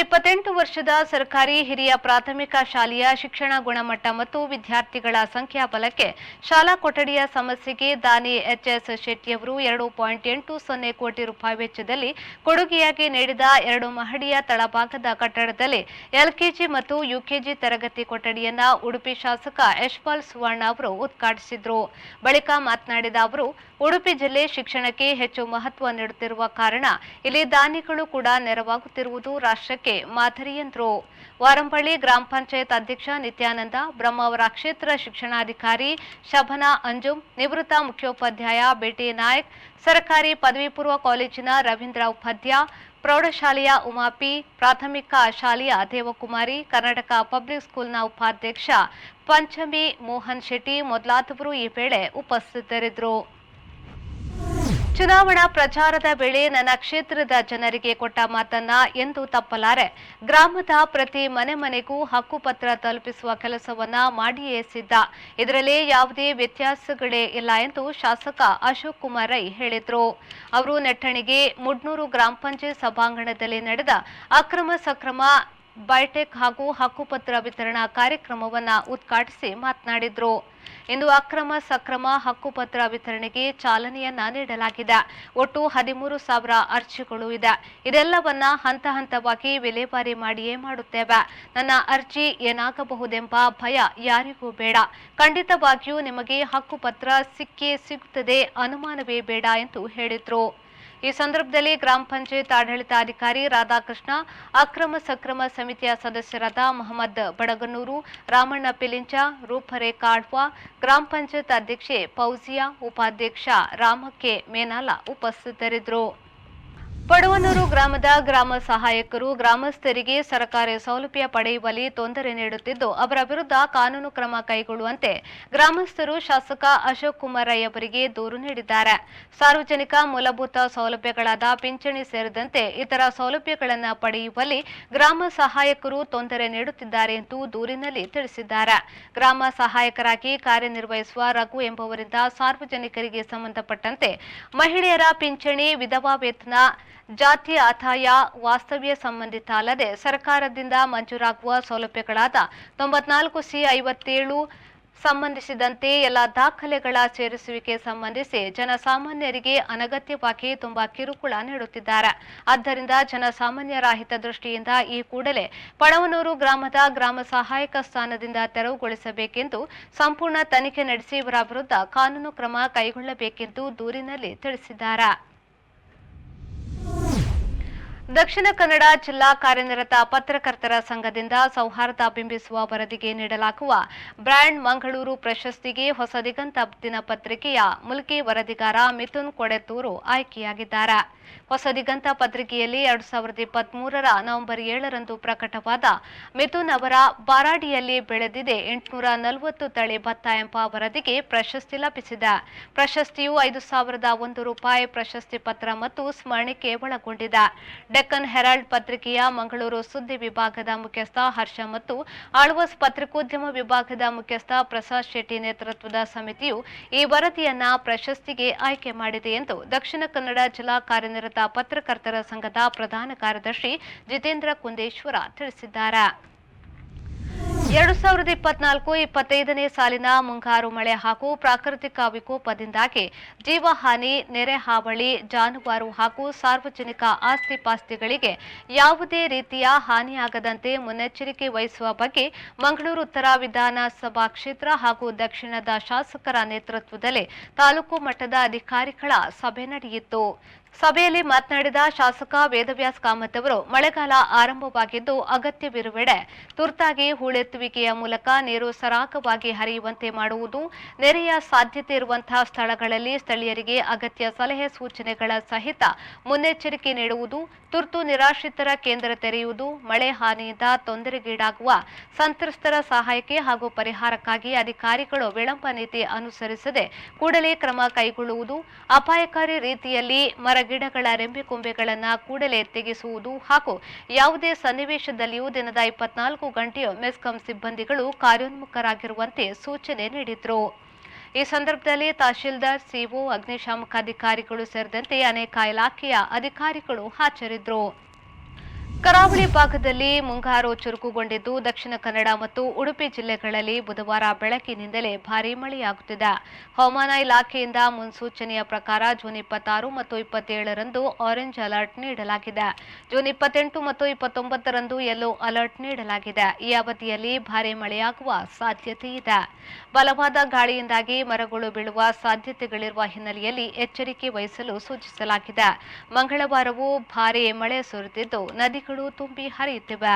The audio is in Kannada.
ಇಪ್ಪತ್ತೆಂಟು ವರ್ಷದ ಸರ್ಕಾರಿ ಹಿರಿಯ ಪ್ರಾಥಮಿಕ ಶಾಲೆಯ ಶಿಕ್ಷಣ ಗುಣಮಟ್ಟ ಮತ್ತು ವಿದ್ಯಾರ್ಥಿಗಳ ಸಂಖ್ಯಾಬಲಕ್ಕೆ ಶಾಲಾ ಕೊಠಡಿಯ ಸಮಸ್ಯೆಗೆ ದಾನಿ ಎಚ್ಎಸ್ ಶೆಟ್ಟಿಯವರು ಎರಡು ಪಾಯಿಂಟ್ ಎಂಟು ಸೊನ್ನೆ ಕೋಟಿ ರೂಪಾಯಿ ವೆಚ್ಚದಲ್ಲಿ ಕೊಡುಗೆಯಾಗಿ ನೀಡಿದ ಎರಡು ಮಹಡಿಯ ತಳಭಾಗದ ಕಟ್ಟಡದಲ್ಲಿ ಎಲ್ಕೆಜಿ ಮತ್ತು ಯುಕೆಜಿ ತರಗತಿ ಕೊಠಡಿಯನ್ನ ಉಡುಪಿ ಶಾಸಕ ಯಶ್ಪಾಲ್ ಸುವರ್ಣ ಅವರು ಉದ್ಘಾಟಿಸಿದರು. ಬಳಿಕ ಮಾತನಾಡಿದ ಅವರು, ಉಡುಪಿ ಜಿಲ್ಲೆ ಶಿಕ್ಷಣಕ್ಕೆ ಹೆಚ್ಚು ಮಹತ್ವ ನೀಡುತ್ತಿರುವ ಕಾರಣ ಇಲ್ಲಿ ದಾನಿಗಳು ಕೂಡ ನೆರವಾಗುತ್ತಿರುವುದು ರಾಷ್ಟ್ರಕ್ಕೆ ಮಾದರಿ ಎಂದರು ವಾರಂಪಳ್ಳಿ ಗ್ರಾಮ ಪಂಚಾಯತ್ ಅಧ್ಯಕ್ಷ ನಿತ್ಯಾನಂದ, ಬ್ರಹ್ಮಾವರ ಕ್ಷೇತ್ರ ಶಿಕ್ಷಣಾಧಿಕಾರಿ ಶಭನಾ ಅಂಜುಮ್ ನಿವೃತ್ತ ಮುಖ್ಯೋಪಾಧ್ಯಾಯ ಬೇಟಿ ನಾಯಕ್, ಸರ್ಕಾರಿ ಪದವಿ ಪೂರ್ವ ಕಾಲೇಜಿನ ರವೀಂದ್ರ ಉಪಾಧ್ಯ, ಪ್ರೌಢಶಾಲೆಯ ಉಮಾಪಿ, ಪ್ರಾಥಮಿಕ ಶಾಲೆಯ ದೇವಕುಮಾರಿ, ಕರ್ನಾಟಕ ಪಬ್ಲಿಕ್ ಸ್ಕೂಲ್ನ ಉಪಾಧ್ಯಕ್ಷ ಪಂಚಮಿ ಮೋಹನ್ ಶೆಟ್ಟಿ ಮೊದಲಾದವರು ಈ ವೇಳೆ ಉಪಸ್ಥಿತರಿದ್ದರು. ಚುನಾವಣಾ ಪ್ರಚಾರದ ವೇಳೆ ನನ್ನ ಕ್ಷೇತ್ರದ ಜನರಿಗೆ ಕೊಟ್ಟ ಮಾತನ್ನ ಎಂದು ತಪ್ಪಲಾರೆ. ಗ್ರಾಮದ ಪ್ರತಿ ಮನೆ ಮನೆಗೂ ಹಕ್ಕುಪತ್ರ ತಲುಪಿಸುವ ಕೆಲಸವನ್ನ ಮಾಡಿಯೇ ಸಿದ್ದ ಇದರಲ್ಲಿ ಯಾವುದೇ ವ್ಯತ್ಯಾಸಗಳೇ ಇಲ್ಲ ಎಂದು ಶಾಸಕ ಅಶೋಕ್ ಕುಮಾರ್ ರೈ ಹೇಳಿದ್ರು. ಅವರು ನೆಟ್ಟಣಿಗೆ ಮುಡ್ನೂರು ಗ್ರಾಮ ಪಂಚಾಯತ್ ಸಭಾಂಗಣದಲ್ಲಿ ನಡೆದ ಅಕ್ರಮ ಸಕ್ರಮ ಬೈಟೆಕ್ ಹಾಗೂ ಹಕ್ಕುಪತ್ರ ವಿತರಣಾ ಕಾರ್ಯಕ್ರಮವನ್ನು ಉದ್ಘಾಟಿಸಿ ಮಾತನಾಡಿದರು. ಇಂದು ಅಕ್ರಮ ಸಕ್ರಮ ಹಕ್ಕುಪತ್ರ ವಿತರಣೆಗೆ ಚಾಲನೆಯನ್ನ ನೀಡಲಾಗಿದೆ. ಒಟ್ಟು ಹದಿಮೂರು ಸಾವಿರ ಅರ್ಜಿಗಳು ಇದೆ. ಇದೆಲ್ಲವನ್ನ ಹಂತ ಹಂತವಾಗಿ ವಿಲೇವಾರಿ ಮಾಡಿಯೇ ಮಾಡುತ್ತೇವೆ. ನನ್ನ ಅರ್ಜಿ ಏನಾಗಬಹುದೆಂಬ ಭಯ ಯಾರಿಗೂ ಬೇಡ. ಖಂಡಿತವಾಗಿಯೂ ನಿಮಗೆ ಹಕ್ಕುಪತ್ರ ಸಿಕ್ಕೇ ಸಿಗುತ್ತದೆ. ಅನುಮಾನವೇ ಬೇಡ ಎಂದು ಹೇಳಿದ್ರು. ಈ ಸಂದರ್ಭದಲ್ಲಿ ಗ್ರಾಮ ಪಂಚಾಯತ್ ಆಡಳಿತಾಧಿಕಾರಿ ರಾಧಾಕೃಷ್ಣ, ಅಕ್ರಮ ಸಕ್ರಮ ಸಮಿತಿಯ ಸದಸ್ಯರಾದ ಮೊಹಮ್ಮದ್ ಬಡಗನ್ನೂರು ರಾಮಣ್ಣ ಪಿಲಿಂಚ ರೂಪರೇ ಕಾಡ್ವಾ ಗ್ರಾಮ ಪಂಚಾಯತ್ ಅಧ್ಯಕ್ಷೆ ಪೌಜಿಯಾ, ಉಪಾಧ್ಯಕ್ಷ ರಾಮಕ್ಕೆ ಮೇನಾಲ ಉಪಸ್ಥಿತರಿದ್ದರು. ಪಡವನೂರು ಗ್ರಾಮದ ಗ್ರಾಮ ಸಹಾಯಕರು ಗ್ರಾಮಸ್ಥರಿಗೆ ಸರ್ಕಾರಿ ಸೌಲಭ್ಯ ಪಡೆಯುವಲ್ಲಿ ತೊಂದರೆ ನೀಡುತ್ತಿದ್ದು, ಅವರ ವಿರುದ್ಧ ಕಾನೂನು ಕ್ರಮ ಕೈಗೊಳ್ಳುವಂತೆ ಗ್ರಾಮಸ್ಥರು ಶಾಸಕ ಅಶೋಕ್ ಕುಮಾರ್ ರೈ ಅವರಿಗೆ ದೂರು ನೀಡಿದ್ದಾರೆ. ಸಾರ್ವಜನಿಕ ಮೂಲಭೂತ ಸೌಲಭ್ಯಗಳಾದ ಪಿಂಚಣಿ ಸೇರಿದಂತೆ ಇತರ ಸೌಲಭ್ಯಗಳನ್ನು ಪಡೆಯುವಲ್ಲಿ ಗ್ರಾಮ ಸಹಾಯಕರು ತೊಂದರೆ ನೀಡುತ್ತಿದ್ದಾರೆ ಎಂದು ದೂರಿನಲ್ಲಿ ತಿಳಿಸಿದ್ದಾರೆ. ಗ್ರಾಮ ಸಹಾಯಕರಾಗಿ ಕಾರ್ಯನಿರ್ವಹಿಸುವ ರಘು ಎಂಬುವರಿಂದ ಸಾರ್ವಜನಿಕರಿಗೆ ಸಂಬಂಧಪಟ್ಟಂತೆ ಮಹಿಳೆಯರ ಪಿಂಚಣಿ, ವಿಧವಾ ವೇತನ ಜಾತಿ, ಆದಾಯ, ವಾಸ್ತವ್ಯ ಸಂಬಂಧಿತ ಅಲ್ಲದೆ ಸರ್ಕಾರದಿಂದ ಮಂಜೂರಾಗುವ ಸೌಲಭ್ಯಗಳಾದ ತೊಂಬತ್ನಾಲ್ಕು ಸಿ ಐವತ್ತೇಳು ಸಂಬಂಧಿಸಿದಂತೆ ಎಲ್ಲ ದಾಖಲೆಗಳ ಸೇರಿಸುವಿಕೆ ಸಂಬಂಧಿಸಿ ಜನಸಾಮಾನ್ಯರಿಗೆ ಅನಗತ್ಯವಾಗಿ ತುಂಬಾ ಕಿರುಕುಳ ನೀಡುತ್ತಿದ್ದಾರೆ. ಆದ್ದರಿಂದ ಜನಸಾಮಾನ್ಯರ ಹಿತದೃಷ್ಟಿಯಿಂದ ಈ ಕೂಡಲೇ ಪಣವನೂರು ಗ್ರಾಮದ ಗ್ರಾಮ ಸಹಾಯಕ ಸ್ಥಾನದಿಂದ ತೆರವುಗೊಳಿಸಬೇಕೆಂದು ಸಂಪೂರ್ಣ ತನಿಖೆ ನಡೆಸಿ ಇವರ ವಿರುದ್ಧ ಕಾನೂನು ಕ್ರಮ ಕೈಗೊಳ್ಳಬೇಕೆಂದು ದೂರಿನಲ್ಲಿ ತಿಳಿಸಿದ್ದಾರೆ. ದಕ್ಷಿಣ ಕನ್ನಡ ಜಿಲ್ಲಾ ಕಾರ್ಯನಿರತ ಪತ್ರಕರ್ತರ ಸಂಘದಿಂದ ಸೌಹಾರ್ದ ಬಿಂಬಿಸುವ ವರದಿಗೆ ನೀಡಲಾಗುವ ಬ್ರ್ಯಾಂಡ್ ಮಂಗಳೂರು ಪ್ರಶಸ್ತಿಗೆ ಹೊಸ ದಿಗಂತ ದಿನಪತ್ರಿಕೆಯ ಮುಲ್ಕಿ ವರದಿಗಾರ ಮಿಥುನ್ ಕೊಡೆತೂರು ಆಯ್ಕೆಯಾಗಿದ್ದಾರೆ. ಹೊಸ ದಿಗಂತ ಪತ್ರಿಕೆಯಲ್ಲಿ ಎರಡು ಸಾವಿರದ ಇಪ್ಪತ್ಮೂರರ ನವೆಂಬರ್ ಏಳರಂದು ಪ್ರಕಟವಾದ ಮಿಥುನ್ ಅವರ ಬಾರಾಡಿಯಲ್ಲಿ ಬೆಳೆದಿದೆ ಎಂಟುನೂರ ನಲವತ್ತು ತಳಿ ಭತ್ತ ಎಂಬ ವರದಿಗೆ ಪ್ರಶಸ್ತಿ ಲಭಿಸಿದೆ. ಪ್ರಶಸ್ತಿಯು ಐದು ಸಾವಿರದ ಒಂದು ರೂಪಾಯಿ ಪ್ರಶಸ್ತಿ ಪತ್ರ ಮತ್ತು ಸ್ಮರಣಿಕೆ ಒಳಗೊಂಡಿದೆ. ಡೆಕ್ಕನ್ ಹೆರಾಲ್ಡ್ ಪತ್ರಿಕೆಯ ಮಂಗಳೂರು ಸುದ್ದಿ ವಿಭಾಗದ ಮುಖ್ಯಸ್ಥ ಹರ್ಷ ಮತ್ತು ಆಳ್ವಾಸ್ ಪತ್ರಿಕೋದ್ಯಮ ವಿಭಾಗದ ಮುಖ್ಯಸ್ಥ ಪ್ರಸಾದ್ ಶೆಟ್ಟಿ ನೇತೃತ್ವದ ಸಮಿತಿಯು ಈ ವರದಿಯನ್ನ ಪ್ರಶಸ್ತಿಗೆ ಆಯ್ಕೆ ಮಾಡಿದೆ ಎಂದು ದಕ್ಷಿಣ ಕನ್ನಡ ಜಿಲ್ಲಾ ಕಾರ್ಯನಿರತ ಪತ್ರಕರ್ತರ ಸಂಘದ ಪ್ರಧಾನ ಕಾರ್ಯದರ್ಶಿ ಜಿತೇಂದ್ರ ಕುಂದೇಶ್ವರ ತಿಳಿಸಿದ್ದಾರೆ. ಎರಡು ಸಾವಿರದ ಇಪ್ಪತ್ನಾಲ್ಕು, ಇಪ್ಪತ್ತೈದನೇ ಸಾಲಿನ ಮುಂಗಾರು ಮಳೆ ಹಾಗೂ ಪ್ರಾಕೃತಿಕ ವಿಕೋಪದಿಂದಾಗಿ ಜೀವಹಾನಿ, ನೆರೆ ಹಾವಳಿ, ಜಾನುವಾರು ಹಾಗೂ ಸಾರ್ವಜನಿಕ ಆಸ್ತಿ ಪಾಸ್ತಿಗಳಿಗೆ ಯಾವುದೇ ರೀತಿಯ ಹಾನಿಯಾಗದಂತೆ ಮುನ್ನೆಚ್ಚರಿಕೆ ವಹಿಸುವ ಬಗ್ಗೆ ಮಂಗಳೂರು ಉತ್ತರ ವಿಧಾನಸಭಾ ಕ್ಷೇತ್ರ ಹಾಗೂ ದಕ್ಷಿಣದ ಶಾಸಕರ ನೇತೃತ್ವದಲ್ಲಿ ತಾಲೂಕು ಮಟ್ಟದ ಅಧಿಕಾರಿಗಳ ಸಭೆ ನಡೆಯಿತು. ಸಭೆಯಲ್ಲಿ ಮಾತನಾಡಿದ ಶಾಸಕ ವೇದವ್ಯಾಸ್ ಕಾಮತ್ ಅವರು, ಮಳೆಗಾಲ ಆರಂಭವಾಗಿದ್ದು ಅಗತ್ಯವಿರುವೆಡೆ ತುರ್ತಾಗಿ ಹೂಳೆತ್ತುವಿಕೆಯ ಮೂಲಕ ನೀರು ಸರಾಗವಾಗಿ ಹರಿಯುವಂತೆ ಮಾಡುವುದು, ನೆರೆಯ ಸಾಧ್ಯತೆ ಇರುವಂತಹ ಸ್ಥಳಗಳಲ್ಲಿ ಸ್ಥಳೀಯರಿಗೆ ಅಗತ್ಯ ಸಲಹೆ ಸೂಚನೆಗಳ ಸಹಿತ ಮುನ್ನೆಚ್ಚರಿಕೆ ನೀಡುವುದು, ತುರ್ತು ನಿರಾಶ್ರಿತರ ಕೇಂದ್ರ ತೆರೆಯುವುದು, ಮಳೆ ಹಾನಿಯಿಂದ ತೊಂದರೆಗೀಡಾಗುವ ಸಂತ್ರಸ್ತರ ಸಹಾಯಕ್ಕೆ ಹಾಗೂ ಪರಿಹಾರಕ್ಕಾಗಿ ಅಧಿಕಾರಿಗಳು ವಿಳಂಬ ನೀತಿ ಅನುಸರಿಸದೆ ಕೂಡಲೇ ಕ್ರಮ ಕೈಗೊಳ್ಳುವುದು, ಅಪಾಯಕಾರಿ ರೀತಿಯಲ್ಲಿ ಮರಗಿಡಗಳ ರೆಂಬೆಕೊಂಬೆಗಳನ್ನು ಕೂಡಲೇ ತೆಗೆಸುವುದು ಹಾಗೂ ಯಾವುದೇ ಸನ್ನಿವೇಶದಲ್ಲಿಯೂ ದಿನದ ಇಪ್ಪತ್ನಾಲ್ಕು ಗಂಟೆಯೂ ಮೆಸ್ಕಾಂ ಸಿಬ್ಬಂದಿಗಳು ಕಾರ್ಯೋನ್ಮುಖರಾಗಿರುವಂತೆ ಸೂಚನೆ ನೀಡಿದರು. ಈ ಸಂದರ್ಭದಲ್ಲಿ ತಹಶೀಲ್ದಾರ್, ಸಿಒ, ಅಗ್ನಿಶಾಮಕ ಅಧಿಕಾರಿಗಳು ಸೇರಿದಂತೆ ಅನೇಕ ಇಲಾಖೆಯ ಅಧಿಕಾರಿಗಳು ಹಾಜರಿದ್ದರು. ಕರಾವಳಿ ಭಾಗದಲ್ಲಿ ಮುಂಗಾರು ಚುರುಕುಗೊಂಡಿದ್ದು ದಕ್ಷಿಣ ಕನ್ನಡ ಮತ್ತು ಉಡುಪಿ ಜಿಲ್ಲೆಗಳಲ್ಲಿ ಬುಧವಾರ ಬೆಳಕಿನಿಂದಲೇ ಭಾರೀ ಮಳೆಯಾಗುತ್ತಿದೆ. ಹವಾಮಾನ ಇಲಾಖೆಯಿಂದ ಮುನ್ಸೂಚನೆಯ ಪ್ರಕಾರ ಜೂನ್ ಇಪ್ಪತ್ತಾರು ಮತ್ತು ಇಪ್ಪತ್ತೇಳರಂದು ಆರೆಂಜ್ ಅಲರ್ಟ್ ನೀಡಲಾಗಿದೆ. ಜೂನ್ ಇಪ್ಪತ್ತೆಂಟು ಮತ್ತು ಇಪ್ಪತ್ತೊಂಬತ್ತರಂದು ಯೆಲ್ಲೋ ಅಲರ್ಟ್ ನೀಡಲಾಗಿದೆ. ಈ ಅವಧಿಯಲ್ಲಿ ಭಾರೀ ಮಳೆಯಾಗುವ ಸಾಧ್ಯತೆ ಇದೆ ಬಲವಾದ ಗಾಳಿಯಿಂದಾಗಿ ಮರಗಳು ಬೀಳುವ ಸಾಧ್ಯತೆಗಳಿರುವ ಹಿನ್ನೆಲೆಯಲ್ಲಿ ಎಚ್ಚರಿಕೆ ವಹಿಸಲು ಸೂಚಿಸಲಾಗಿದೆ. ಮಂಗಳವಾರವೂ ಭಾರೀ ಮಳೆ ಸುರಿದಿದ್ದು ನದಿಗಳು ತುಂಬಿ ಹರಿಯುತ್ತಿವೆ.